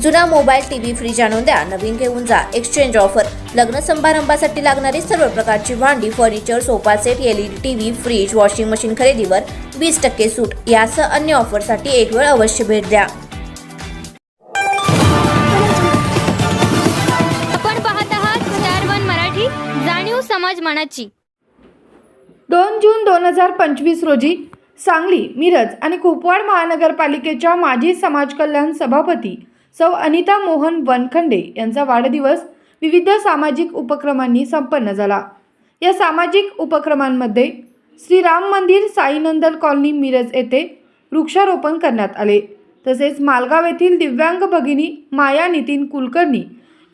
जुना mobile TV fridge आणून द्या. नवीन घेऊन जा. एक्सचेंज ऑफर लग्न समारंभासाठी लागणारी सर्व प्रकारची भांडी furniture sofa set LED TV fridge washing machine खरेदीवर वीस टक्के सूट. यासह अन्य ऑफरसाठी एक वेळ अवश्य भेट द्या. आपण पाहत आहात स्टार वन मराठी जाणीव समाज मनाची. दोन जून दोन हजार पंचवीस रोजी सांगली मिरज आणि कुपवाड महानगरपालिकेच्या माजी समाज कल्याण सभापती सौ अनिता मोहन वनखंडे यांचा वाढदिवस विविध सामाजिक उपक्रमांनी संपन्न झाला. या सामाजिक उपक्रमांमध्ये श्रीराम मंदिर साईनंदन कॉलनी मिरज येथे वृक्षारोपण करण्यात आले. तसेच मालगाव येथील दिव्यांग भगिनी माया नितीन कुलकर्णी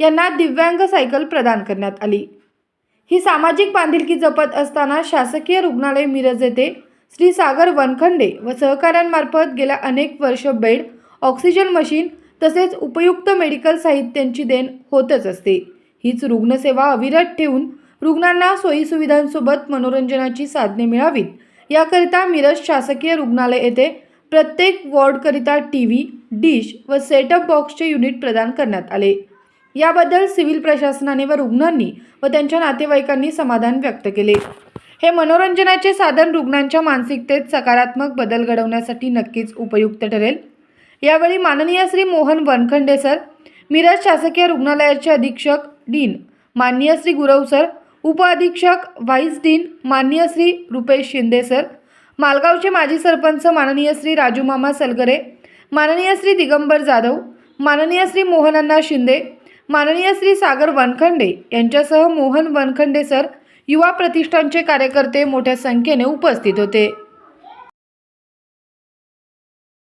यांना दिव्यांग सायकल प्रदान करण्यात आली. ही सामाजिक बांधिलकी जपत असताना शासकीय रुग्णालय मिरज येथे श्री सागर वनखंडे व सहकाऱ्यांमार्फत गेल्या अनेक वर्ष बेड ऑक्सिजन मशीन तसेच उपयुक्त मेडिकल साहित्यांची देण होतच असते. हीच रुग्णसेवा अविरत ठेवून रुग्णांना सोयीसुविधांसोबत मनोरंजनाची साधने मिळावीत. याकरिता मिरज शासकीय रुग्णालय येथे प्रत्येक वॉर्डकरिता टी व्ही डिश व सेटअप बॉक्सचे युनिट प्रदान करण्यात आले. याबद्दल सिव्हिल प्रशासनाने व रुग्णांनी व त्यांच्या नातेवाईकांनी समाधान व्यक्त केले. हे मनोरंजनाचे साधन रुग्णांच्या मानसिकतेत सकारात्मक बदल घडवण्यासाठी नक्कीच उपयुक्त ठरेल. यावेळी माननीय श्री मोहन वनखंडे सर मिरज शासकीय रुग्णालयाचे अधीक्षक डीन माननीय श्री गुरव सर उपअधीक्षक व्हाईस डीन माननीय श्री रुपेश शिंदे सर मालगावचे माजी सरपंच माननीय श्री राजूमामा सलगरे माननीय श्री दिगंबर जाधव माननीय श्री मोहनअण्णा शिंदे माननीय श्री सागर वनखंडे यांच्यासह मोहन वनखंडे सर युवा प्रतिष्ठानचे कार्यकर्ते मोठ्या संख्येने उपस्थित होते.